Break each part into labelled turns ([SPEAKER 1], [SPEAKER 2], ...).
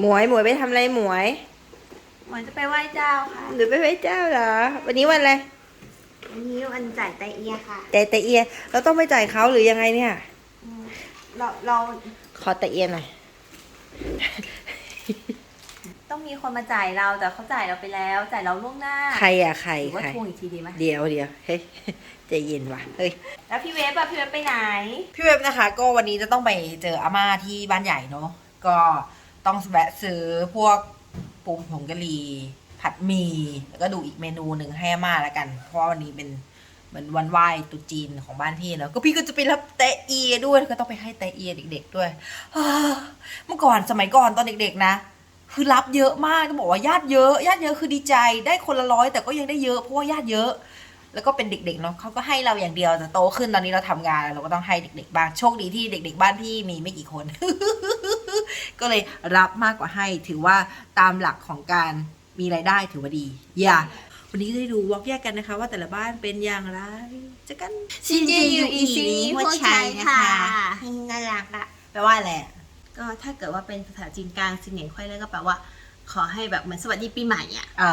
[SPEAKER 1] หมวยหมวยไปทำอะไรหมวย
[SPEAKER 2] หมวยจะไปไหว้เจ้าค่ะ
[SPEAKER 1] หรือไปไหว้เจ้าเหรอ วันนี้วันอะไร
[SPEAKER 2] วันนี้วันจ่ายไตเอียค่ะ
[SPEAKER 1] แต่แต่เอีย เราต้องไปจ่ายเขาหรือยังไงเนี่ย
[SPEAKER 2] อืมเราเรา
[SPEAKER 1] ขอแต่เอียหน่อย
[SPEAKER 2] ต้องมีคนมาจ่ายเราแต่เขาจ่ายเราไปแล้ว จ่ายเราล่วงหน้า
[SPEAKER 1] ใครอะใคร
[SPEAKER 2] หรือว่า
[SPEAKER 1] ใคร
[SPEAKER 2] ทวงอีกทีดีไหม
[SPEAKER 1] เดี๋ยวเดี๋ยวเฮ้ยใจเย็นว่ะ เฮ้ย
[SPEAKER 2] แล้วพี่เวฟอะพี่เวฟไปไหน
[SPEAKER 1] พี่เว็บนะคะก็วันนี้จะต้องไปเจออาม่าที่บ้านใหญ่เนาะก็ ต้องแวะซื้อพวกปูผงกะหรี่ผัดหมี่แล้วก็ดูอีกเมนูหนึ่งให้อาม่าแล้วกัน เพราะวันนี้เป็นเหมือนวันไหว้ตุจีนของบ้านพี่เนาะก็พี่ก็จะไปรับแตะเอียด้วยแล้วก็ต้องไปให้แตะเอียเด็ก ๆ ด้วยเมื่อก่อนสมัยก่อนตอนเด็ก ๆ นะ คือรับเยอะมากก็บอกว่าญาติเยอะญาติเยอะคือดีใจ ได้คนละร้อยแต่ก็ยังได้เยอะเพราะว่าญาติเยอะ แล้วก็เป็นเด็กๆเนาะเขาก็ให้เราอย่างเดียวแต่โตขึ้นตอนนี้เราทำงานเราก็ต้องให้เด็กๆบ้างโชคดีที่เด็ก ๆ บ้านพี่มีไม่กี่คน ก็เลยรับมากกว่าให้ถือว่าตามหลักของการมีรายได้ถือว่าดี อย่าวันนี้ก็ได้ดูวอล์กแยกกันนะคะ ว่าแต่ละบ้านเป็นอย่างไรเจะกัน
[SPEAKER 2] ชินจิอยู่อีซีหัวใจค่ะ
[SPEAKER 1] น่ารักอะแปลว่าอะไรอะ
[SPEAKER 2] ก็ถ้าเกิดว่าเป็นภาษาจีนกลางซิงเหงียนควายเลยก็แปลว่า ขอให้แบบเหมือนสวัสดีปีใหม่อะ
[SPEAKER 1] อ๋อ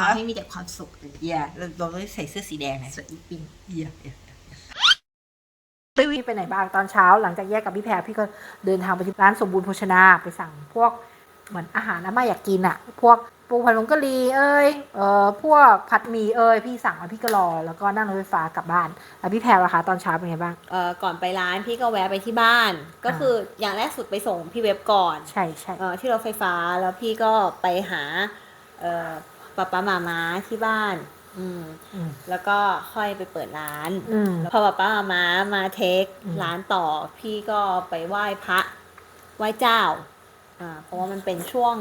[SPEAKER 2] ขอให้มีแต่ความสุข
[SPEAKER 1] อย่าเราเราต้องใส่เสื้อสีแดงนะ
[SPEAKER 2] สวัสดีปีใหม่
[SPEAKER 1] เยี่ยมพี่ไปไหนบ้างตอนเช้าหลังจากแยกกับพี่แพรพี่ก็เดินทางไปที่ร้านสมบูรณ์โภชนาไปสั่งพวกเหมือนอาหารอาม่าอยากกินอะพวก ปูผัดผงกะหรี่เอ้ยเอ่อพวกผัดหมี่เอ้ยพี่สั่งแล้วพี่ก็รอ แล้วก็นั่งรถไฟฟ้ากลับบ้านแล้วพี่แพรล่ะคะตอนเช้าเป็นไงบ้าง
[SPEAKER 2] เอ่อก่อนไปร้านพี่ก็แวะไปที่บ้าน ก็คืออย่างแรกสุดไปส่งพี่เว็บก่อน
[SPEAKER 1] ใช่ใช่
[SPEAKER 2] เอ่อที่รถไฟฟ้าแล้วพี่ก็ไปหาเอ่อป๊าป๊ามาม้าที่บ้าน อืม
[SPEAKER 1] อืม
[SPEAKER 2] แล้วก็ค่อยไปเปิดร้าน
[SPEAKER 1] อืม
[SPEAKER 2] พอป๊าป๊ามาม้ามาเทค
[SPEAKER 1] อืม
[SPEAKER 2] ร้านต่อ พี่ก็ไปไหว้พระไหว้เจ้า อ่า เพราะว่ามันเป็นช่วง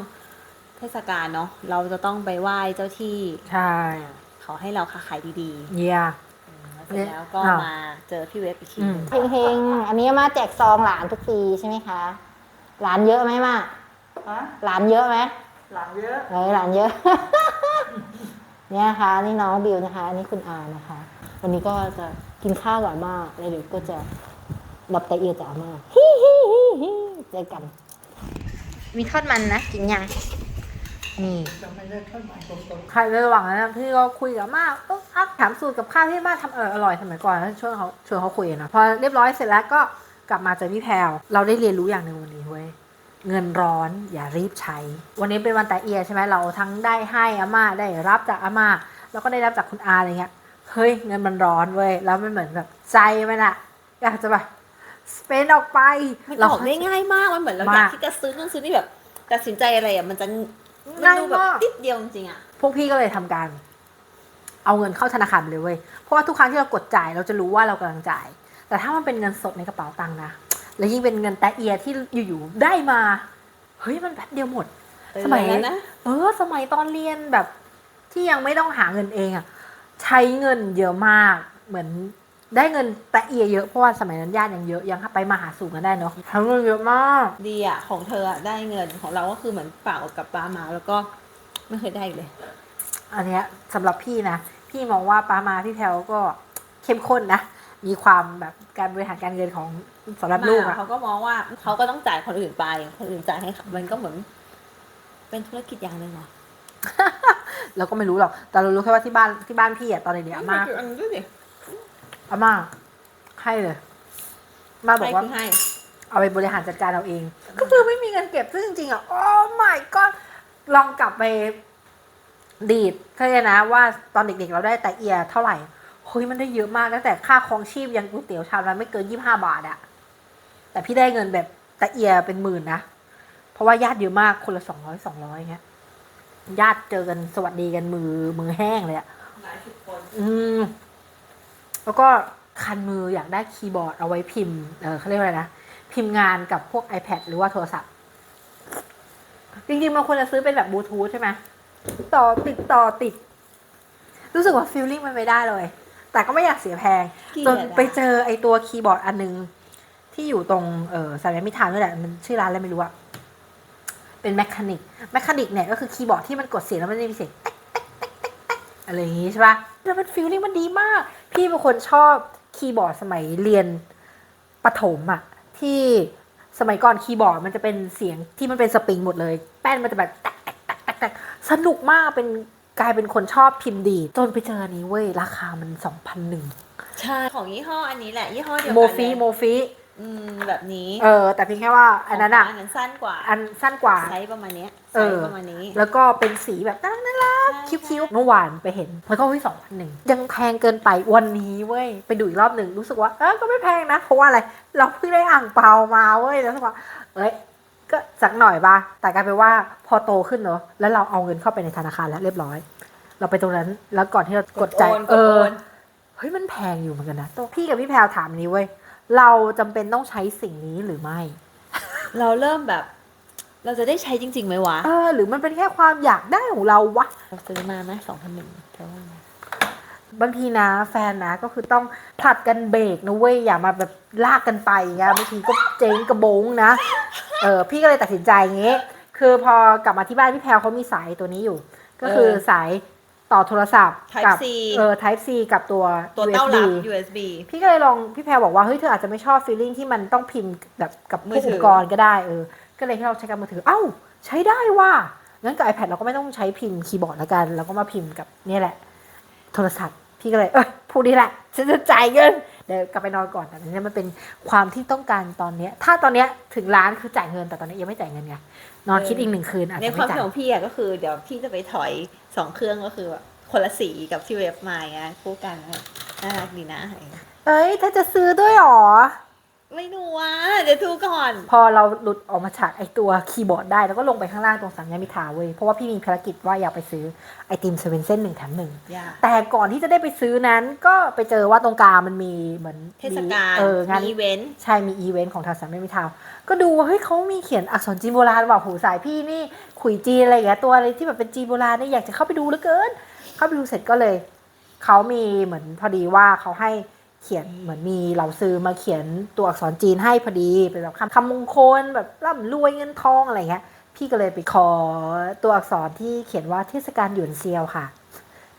[SPEAKER 2] เทศกาลเนาะเราจะต้องไปไหว้เจ้าที่
[SPEAKER 1] ใช่
[SPEAKER 2] ขอให้เราค้าขายดี
[SPEAKER 1] เยี่ย
[SPEAKER 2] ๆอืมแล้วเสร็จแล้วก็
[SPEAKER 1] อ่าม
[SPEAKER 2] มาเจอพี่เว็บอีกที
[SPEAKER 1] อื
[SPEAKER 2] ห
[SPEAKER 1] ม
[SPEAKER 2] นึ่ง
[SPEAKER 3] เฮงๆ อันนี้มาแจกซองหลานทุกปีใช่ไหมคะ หลานเยอะไหมมาหลานเยอะไหม
[SPEAKER 1] หลังเยอะ
[SPEAKER 3] เออหลานเยอะ เนี่ยนะคะ นี่น้องบิวนะคะ อันนี้คุณอานะคะ วันนี้ก็จะกินข้าวกับอาม่าแล้วเดี๋ยวก็จะรับตะเอียจากอาม่าฮิฮิฮิฮิเจอกัน มีทอดมันนะ กินยัง นี่
[SPEAKER 1] ใครในระหว่างนั้นนะพี่ก็คุยกับอาม่าเอออักถามสูตรกับข้าวที่อาม่าทำเอออร่อยสมัยก่อนแล้วชวนเขาชวนเขาคุยอะเนาะพอเรียบร้อยเสร็จแล้วก็กลับมาเจอพี่แพรวเราได้เรียนรู้อย่างหนึ่งวันนี้เว้ยเงินร้อนอย่ารีบใช้ วันนี้เป็นวันแต่เอียใช่ไหมเราทั้งได้ให้อาม่าได้รับจากอาม่าแล้วก็ได้รับจากคุณอาอะไรเงี้ยเฮ้ยเงินมันร้อนเว้ยแล้วมันเหมือนแบบใจมันอะอยากจะแบบสเปนออกไป
[SPEAKER 2] มัน
[SPEAKER 1] เรา
[SPEAKER 2] ออกได้ง่ายมากมันเหมือนเราอยาก
[SPEAKER 1] มาก
[SPEAKER 2] ที่จะซื้อนู่นซื้อนี่แบบตัดสินใจอะไรอะมันจะ มัน
[SPEAKER 1] ง่าย
[SPEAKER 2] ดูแบบ
[SPEAKER 1] มาก
[SPEAKER 2] นิดเดียวจริงๆอะ
[SPEAKER 1] พวกพี่ก็เลยทำการ เอาเงินเข้าธนาคารไปเลยเว้ย เพราะว่าทุกครั้งที่เรากดจ่ายเราจะรู้ว่าเรากำลังจ่าย แต่ถ้ามันเป็นเงินสดในกระเป๋าตังค์นะ แล้วยิ่งเป็นเงินแตะเอียที่อยู่ๆได้มา เฮ้ยมันแป๊บเดียวหมด สมัย
[SPEAKER 2] นั้นนะ
[SPEAKER 1] เออ สมัยตอนเรียนแบบที่ยังไม่ต้องหาเงินเองอะใช้เงินเยอะมาก เหมือน ได้เงินแตะเอียเยอะเพราะว่าสมัยนั้นญาติยังเยอะยังไปมาหาสู่กันได้เนาะทั้งเงินเยอะมาก
[SPEAKER 2] ดีอะของเธออะได้เงินของเราก็คือเหมือนฝากกับป้ามาแล้วก็ไม่เคยได้อีกเลย
[SPEAKER 1] อันเนี้ยสำหรับพี่นะพี่มองว่าป้ามาพี่แพลวก็เข้มข้นนะมีความแบบการบริหารการเงินของสำหรับลูก
[SPEAKER 2] มา
[SPEAKER 1] อะ
[SPEAKER 2] เขาก็มองว่าเขาก็ต้องจ่ายคนอื่นไป คนอื่นจ่ายให้เขามันก็เหมือน เป็นธุรกิจอย่างหนึ่งเนาะ
[SPEAKER 1] เราก็ไม่รู้หรอกแต่เรารู้แค่ว่าที่บ้านที่บ้านพี่อะตอนเด็กๆอาม่า
[SPEAKER 2] จุดอันด้วยดิ
[SPEAKER 1] อาม่าให้เลยอามาบอ
[SPEAKER 2] ให้
[SPEAKER 1] กว่า
[SPEAKER 2] คือให้
[SPEAKER 1] เอาไปบริหารจัดการเอาเอง ก็คือไม่มีเงินเก็บซึ่งจริงๆอะ โอ้ my god ลองกลับไปดีดเข้าใจนะว่าตอนเด็กๆเราได้แต่เอียเท่าไหร่เฮ้ยมันได้เยอะมากตั้งแต่ค่าครองชีพยังก๋วยเตี๋ยวชามละไม่เกินยี่ห้าบาทอะแต่พี่ได้เงินแบบแต่เอียเป็นหมื่นนะ เพราะว่าญาติเยอะมากคนละสองร้อยสองร้อยเงี้ยญาติเจอกันสวัสดีกันมือมือแห้งเลยอะ
[SPEAKER 2] หลายสิบคน
[SPEAKER 1] อืม แล้วก็คันมืออยากได้คีย์บอร์ดเอาไว้พิมพ์เออเขาเรียกว่าอะไรนะ พิมพ์งานกับพวก iPad หรือว่าโทรศัพท์ จริงๆมันควรจะซื้อเป็นแบบบลูทูธใช่ไหมต่อติดต่อติด รู้สึกว่าฟีลลิ่งมันไม่ได้เลย แต่ก็ไม่อยากเสียแพง จนไปเจอไอตัวคีย์บอร์ดอันนึง ที่อยู่ตรงเออสายมิทานนี่แหละมันชื่อร้านอะไรไม่รู้อะเป็นแมคคานิกแมคคานิกเนี่ยก็คือคีย์บอร์ดที่มันกดเสียงแล้วมันจะมีเสียงอะไรอย่างงี้ใช่ปะแล้วมันฟีลลิ่งมันดีมาก พี่เป็นคนชอบคีย์บอร์ดสมัยเรียนประถมอะที่สมัยก่อนคีย์บอร์ดมันจะเป็นเสียงที่มันเป็นสปริงหมดเลย แป้นมันจะแบบแตกแตกแตกแตกสนุกมากเป็นกลายเป็นคนชอบพิมพ์ดี จนไปเจออันนี้เว้ย ราคามันสองพันหนึ่ง
[SPEAKER 2] ใช่ของยี่ห้ออันนี้แหละ ยี่ห้อเดียวกัน
[SPEAKER 1] โมฟีโมฟี
[SPEAKER 2] อืมแบบนี้
[SPEAKER 1] เออ แต่เพียงแค่ว่าอันนั้นอะ
[SPEAKER 2] อันนั้นสั้นกว่า
[SPEAKER 1] อันสั้นกว่า
[SPEAKER 2] ไซส์ประมาณเนี้ย ไซ
[SPEAKER 1] อ
[SPEAKER 2] ส์ประมาณนี้
[SPEAKER 1] แล้วก็เป็นสีแบบน่ารักน่ารัก
[SPEAKER 2] ใช่
[SPEAKER 1] คิ้วๆเมื่อวานไปเห็นแล้วก็วิ่สองพันหนึ่งยังแพงเกินไปวันนี้เว้ยไปดูอีกรอบหนึ่งรู้สึกว่าเออก็ไม่แพงนะเพราะว่าอะไรเราเพิ่งได้อ่างเปามาเว้ยแล้วรู้สึกว่าเอ้ยก็สักหน่อยป่ะแต่กลายเป็นว่าพอโตขึ้นเนอะแล้วเราเอาเงินเข้าไปในธนาคารแล้วเรียบร้อย เราไปตรงนั้นแล้วก่อนที่เรากดจ่าย
[SPEAKER 2] โอนก
[SPEAKER 1] เอ
[SPEAKER 2] ด
[SPEAKER 1] อ
[SPEAKER 2] โอน
[SPEAKER 1] เฮ้ยมันแพงอยู่เหมือนกันนะตัวพี่กับพี่แพรวถามอันนี้เว้ยเราจำเป็นต้องใช้สิ่งนี้หรือไม่
[SPEAKER 2] เราเริ่มแบบ เราจะได้ใช้จริงๆไหมวะ
[SPEAKER 1] เออหรือมันเป็นแค่ความอยากได้ของเราวะ
[SPEAKER 2] เราซื้อมาไหมสองพันหนึ่งเท่าไหร่
[SPEAKER 1] บางทีนะแฟนนะก็คือต้องผลัดกันเบรกนะเว้ยอย่ามาแบบลากกันไปอย่างเงี้ยบางทีก็เจ๊งกระบงนะเออพี่ก็เลยตัดสินใจอย่างงี้ คือพอกลับมาที่บ้านพี่แพรวเขามีสายตัวนี้อยู่ ก็คือสายต่อโทรศัพท์
[SPEAKER 2] Type
[SPEAKER 1] กับ
[SPEAKER 2] C
[SPEAKER 1] เออ Type C กับตัว
[SPEAKER 2] ตัวเต้าหลับ
[SPEAKER 1] USB
[SPEAKER 2] USB
[SPEAKER 1] พี่ก็เลยลองพี่แพรบอกว่าเฮ้ยเธออาจจะไม่ชอบฟีลลิ่งที่มันต้องพิมพ์แบบกับ
[SPEAKER 2] มื
[SPEAKER 1] พว
[SPEAKER 2] อกถื
[SPEAKER 1] อุ
[SPEAKER 2] อ
[SPEAKER 1] ปกรณ์ก็ได้เออ ก็เลยให้เราใช้กับมือถือ เอ้า ใช้ได้ว่ะงั้นกับ iPad เราก็ไม่ต้องใช้พิมพ์คีย์บอร์ดแล้วกันเราก็มาพิมพ์กับเนี่ยแหละ โทรศัพท์พี่ก็เลยเออพูดนี้แหละฉันจะจ่ายเงินเดี๋ยวกลับไปนอนก่อนแต่อันนี้มันเป็นความที่ต้องการตอนเนี้ย ถ้าตอนเนี้ยถึงร้านคือจ่ายเงินแต่ตอนนี้ยังไม่จ่ายเงินไงนอนคิดอีกหนึ่งคืนอาจ
[SPEAKER 2] ใน
[SPEAKER 1] จะ
[SPEAKER 2] ความ
[SPEAKER 1] ไม่จ่า
[SPEAKER 2] คิด
[SPEAKER 1] ย
[SPEAKER 2] ของพี่อะก็คือเดี๋ยวพี่จะไปถอยสองเครื่องก็คือแบบคนละสีกับที่เว็บมาไงคู่กันอะน่ารักดีนะ
[SPEAKER 1] เอ้ยถ้าจะซื้อด้วยหรอ
[SPEAKER 2] ไม่รู้ว่า เดี๋ยวดูก่อน
[SPEAKER 1] พอเราหลุดออกมาจากไอตัวคีย์บอร์ดได้ แล้วก็ลงไปข้างล่างตรงสัญญามิทาเว้ย เพราะว่าพี่มีภารกิจว่าอยากไปซื้อไอติมเซเว่นเส้นหนึ่งแถมหนึ่ง
[SPEAKER 2] อย่า
[SPEAKER 1] แต่ก่อนที่จะได้ไปซื้อนั้นก็ไปเจอว่าตรงกลางมันมีเหมือน
[SPEAKER 2] เทศกาล
[SPEAKER 1] เอองาน
[SPEAKER 2] มีอีเวนต์
[SPEAKER 1] ใช่มีอีเวนต์ของทางสัญญามิทาก็ดูว่าเฮ้ยเขามีเขียนอักษรจีนโบราณว่ะหูสายพี่นี่ขุยจีนอะไรอย่างเงี้ยตัวอะไรที่แบบเป็นจีนโบราณเนี่ยอยากจะเข้าไปดูเหลือเกิน เข้าไปดูเสร็จก็เลย เขามีเหมือนพอดีว่าเขาให้ เขียนเหมือนมีเหล่าซื้อมาเขียนตัวอักษรจีนให้พอดีเป็นแบบคำคำมงคลแบบร่ำรวยเงินทองอะไรเงี้ยพี่ก็เลยไปขอตัวอักษรที่เขียนว่าเทศกาลหยวนเซียวค่ะ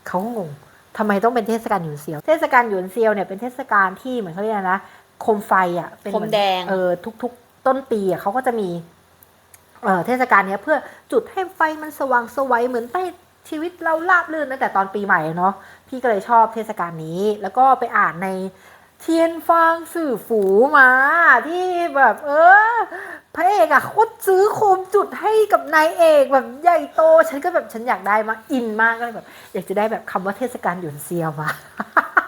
[SPEAKER 1] เขาก็งงทำไมต้องเป็นเทศกาลหยวนเซียว เทศกาลหยวนเซียวเนี่ยเป็นเทศกาลที่เหมือนเขาเรียกอะไรนะโคมไฟอะเป็นเห
[SPEAKER 2] โค
[SPEAKER 1] มื
[SPEAKER 2] ม
[SPEAKER 1] อน
[SPEAKER 2] แดง
[SPEAKER 1] เออทุก ๆ ต้นปีอะเขาก็จะมีเอ่อเทศกาลเนี้ยเพื่อจุดให้ไฟมันสว่างสวัยเหมือนใต้ ชีวิตเราราบรื่นตั้งแต่ตอนปีใหม่อะเนาะพี่ก็เลยชอบเทศกาลนี้ แล้วก็ไปอ่านในเทียนฟางสื่อฝูมาที่แบบเออพระเอกอะโคตรซื้อโคมจุดให้กับนายเอกแบบใหญ่โต ฉันก็แบบฉันอยากได้มากอินมากก็เลยแบบ อยากจะได้แบบคำว่าเทศกาลหยวนเซียวมา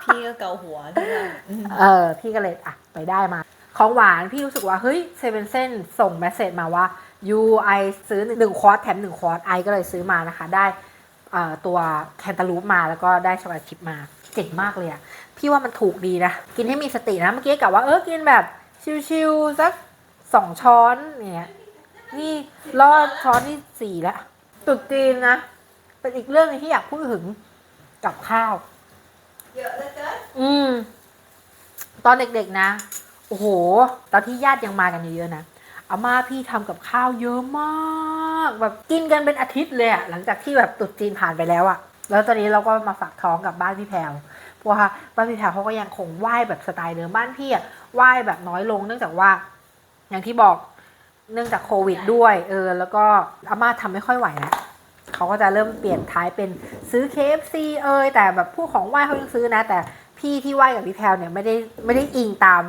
[SPEAKER 2] พี่ก็เกาหัวที่ว่าอืม
[SPEAKER 1] เออพี่ก็เลยอะไปได้มา ของหวานพี่รู้สึกว่าเฮ้ยเซเว่นเซนส่งเมสเซจมาว่ายูไอซื้อหนึ่งควอตแถมหนึ่งควอตไอก็เลยซื้อมานะคะได้อ่า ตัวแคนตาลูปมาแล้วก็ได้ช็อกโกแลตชิพมาเจ๋งมากเลยอะพี่ว่ามันถูกดีนะ กินให้มีสตินะ เมื่อกี้กะว่าเออกินแบบชิวๆสักสองช้อนเนี่ยนี่รอดช้อนที่สี่แล้วตรุดจีนนะ เป็นอีกเรื่องหนึงที่อยากพูดถึงกับข้าว
[SPEAKER 2] เยอะเหลือเกิน
[SPEAKER 1] อืม ตอนเด็กๆนะ โอ้โห ตอนที่ญาติยังมากันเยอะๆนะอาม่าพี่ทำกับข้าวเยอะมาก แบบกินกันเป็นอาทิตย์เลยอะหลังจากที่แบบตรุษจีนผ่านไปแล้วอะแล้วตอนนี้เราก็มาฝากท้องกับบ้านพี่แพรวเพราะว่าบ้านพี่แพรวเขาก็ยังคงไหว้แบบสไตล์เดิมบ้านพี่อะไหว้แบบน้อยลง เนื่องจากว่า อย่างที่บอกเนื่องจากโควิดด้วย เออ แล้วก็อาม่าทำไม่ค่อยไหวแล้วเขาก็จะเริ่มเปลี่ยนท้ายเป็นซื้อ KFC เอยแต่แบบผู้ของไหว้เขายังซื้อนะ แต่พี่ที่ไหว้กับพี่แพลวเนี่ยไม่ได้ไม่ได้อิงตาม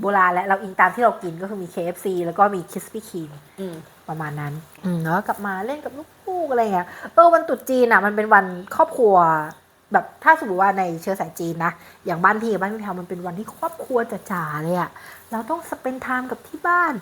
[SPEAKER 1] โบราณและเราอิงตามที่เรากินก็คือมี KFC แล้วก็มี Krispy Kreme
[SPEAKER 2] อืม
[SPEAKER 1] ประมาณนั้นอืมแล้วกลับมาเล่นกับลูกๆอะไรเงี้ยเออวันตรุษจีนอะมันเป็นวันครอบครัว แบบถ้าสมมติว่าในเชื้อสายจีนนะอย่างบ้านพี่กับบ้านพี่แพรวมันเป็นวันที่ครอบครัวจ๋าๆเลยอะเราต้องสเปนไทม์กับที่บ้าน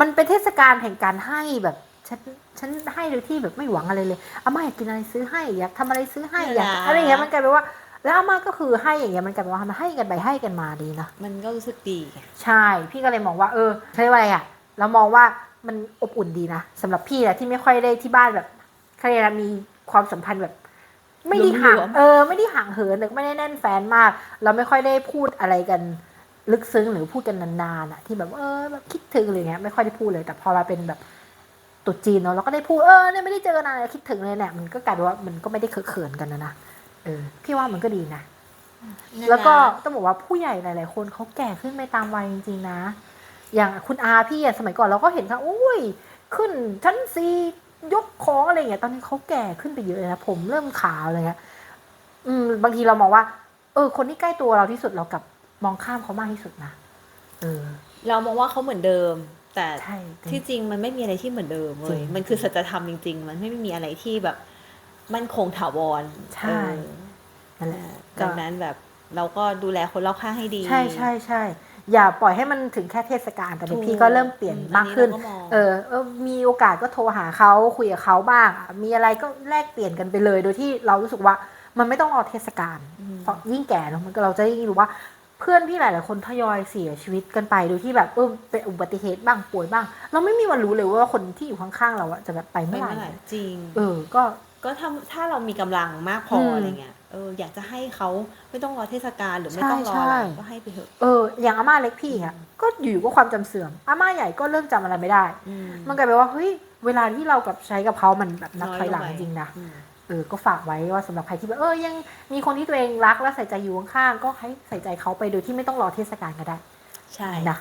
[SPEAKER 1] มันเป็นเทศกาลแห่งการให้แบบฉันฉันให้โดยที่แบบไม่หวังอะไรเลยอาม่าอยากกินอะไรซื้อให้อยากทำอะไรซื้อให้อยาก
[SPEAKER 2] น่ารัก
[SPEAKER 1] อะไรอย่างเงี้ยมันกลายเป็นว่าแล้วอาม่าก็คือให้อย่างเงี้ยมันกลายเป็นว่ามันให้กันไปให้กันมาดีนะ
[SPEAKER 2] มันก็รู้สึกดี
[SPEAKER 1] ใช่ พี่ก็เลยมองว่า เออเขาเรียกว่าอะไรอะเรามองว่า มันอบอุ่นดีนะสำหรับพี่แหละที่ไม่ค่อยได้ที่บ้านแบบเขาเรียกอะไรมีความสัมพันธ์แบบ ไม่ได้ห่าง
[SPEAKER 2] รวมๆ
[SPEAKER 1] เออ ไม่ได้ห่างเหินแต่ก็ไม่ได้แน่นแฟนมาก เราไม่ค่อยได้พูดอะไรกันลึกซึ้งหรือพูดกันนานๆอะที่แบบเออแบบคิดถึงอะไรเงี้ยไม่ค่อยได้พูดเลย แต่พอมาเป็นแบบตรุษจีนเนาะเราก็ได้พูดเออเนี่ยไม่ได้เจอกันนานเลยคิดถึงเลยเนี่ยมันก็กลายเป็นว่ามันก็ไม่ได้เขินๆกันนะนะเออพี่ว่ามันก็ดีนะแล้วก็ต้องบอกว่าผู้ใหญ่หลาย ๆ คนเขาแก่ขึ้นไปตามวัยจริงๆนะ อย่างคุณอาพี่อะสมัยก่อนเราก็เห็นเขาโอ้ย ขึ้นชั้นซียกของอะไรอย่างเงี้ย ตอนนี้เขาแก่ขึ้นไปเยอะเลยนะผมเริ่มขาวอะไรเงี้ยอืม บางทีเรามองว่า เออ คนที่ใกล้ตัวเราที่สุดเรากลับมองข้ามเขามากที่สุดนะเออ
[SPEAKER 2] เรามองว่าเขาเหมือนเดิม แต่
[SPEAKER 1] ใช่
[SPEAKER 2] ที่จริงมันไม่มีอะไรที่เหมือนเดิมเล
[SPEAKER 1] จริ
[SPEAKER 2] ย
[SPEAKER 1] ง
[SPEAKER 2] มันคือสัจธรรมจริง ๆ มันไม่มีอะไรที่แบบมั่นคงถาวร
[SPEAKER 1] ใช่
[SPEAKER 2] เออ
[SPEAKER 1] นั่นแหละ
[SPEAKER 2] ดังนั้นแบบเราก็ดูแลคนรอบข้างให้ดี
[SPEAKER 1] ใช่ใช่ใช่ อย่าปล่อยให้มันถึงแค่เทศกาลแต่เดี๋ยว
[SPEAKER 2] ถูก
[SPEAKER 1] พี่ก็เริ่มเปลี่ยน
[SPEAKER 2] อืม
[SPEAKER 1] มากขึ้น
[SPEAKER 2] อันนี้เราก็มอง
[SPEAKER 1] เออเออมีโอกาสก็โทรหาเขาคุยกับเขาบ้างอะมีอะไรก็แลกเปลี่ยนกันไปเลย โดยที่เรารู้สึกว่ามันไม่ต้องรอเทศกาล
[SPEAKER 2] อืม
[SPEAKER 1] เพราะยิ่งแก่เนอะมันก็เราจะยิ่งรู้ว่าเพื่อนพี่หลาย ๆ คนทยอยเสียชีวิตกันไปโดยที่แบบเออเป็นอุบัติเหตุบ้างป่วยบ้าง เราไม่มีวันรู้เลยว่าคนที่อยู่ข้าง ๆ เราอะจะแบบไป
[SPEAKER 2] ไป
[SPEAKER 1] เมื่อไห
[SPEAKER 2] เมื่อไห
[SPEAKER 1] ร่
[SPEAKER 2] ร่จริง
[SPEAKER 1] เออ ก็
[SPEAKER 2] ก็ถ้าถ้าเรามีกำลังมากพอ
[SPEAKER 1] ม
[SPEAKER 2] อะไรเงี้ยเอออยากจะให้เขาไม่ต้องรอเทศกาลหรือไม่ต้องรอ
[SPEAKER 1] ใช่
[SPEAKER 2] อะไร
[SPEAKER 1] ใช่
[SPEAKER 2] ก็ให้ไปเถอะ
[SPEAKER 1] เอออย่างอาม่าเล็กพี่อะก็อยู่ก็ความจำเสื่อมอาม่าใหญ่ก็เริ่มจำอะไรไม่ได้
[SPEAKER 2] อืม
[SPEAKER 1] มันกลายเป็นว่าเฮ้ยเวลาที่เรากับใช้กับเขามันแบบนับ
[SPEAKER 2] น้อย
[SPEAKER 1] ถอยหลัง
[SPEAKER 2] ลงไป
[SPEAKER 1] จริงนะ
[SPEAKER 2] อืม
[SPEAKER 1] เออก็ฝากไว้ว่าสำหรับใครที่แบบเออยังมีคนที่ตัวเองรักและใส่ใจอยู่ข้างๆก็ให้ใส่ใจเขาไปโดยที่ไม่ต้องรอเทศกาลก็ได้
[SPEAKER 2] ใช่
[SPEAKER 1] นะ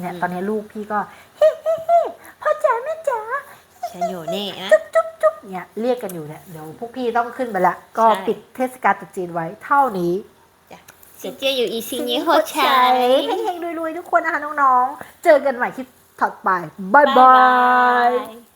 [SPEAKER 1] เนี่ย
[SPEAKER 2] อืม
[SPEAKER 1] ตอนนี้ลูกพี่ก็เฮ้เฮ้เฮ้พ่อจ๋าแม่จ๋า
[SPEAKER 2] ฉันอยู่นี่นะ
[SPEAKER 1] จุ๊บจุ๊บเนี่ยเรียกกันอยู่เนี่ยเดี๋ยวพวกพี่ต้องขึ้นไปละ ก็
[SPEAKER 2] ใช่
[SPEAKER 1] ปิดเทศกาลตรุษจีนไว้เท่านี้
[SPEAKER 2] สิเจอยู่อีซีนี้โคตรใช้
[SPEAKER 1] เฮงๆรวยๆ ทุกคนนะคะน้องๆ เจอกันใหม่คลิปถัดไป บ๊ายบาย
[SPEAKER 2] ย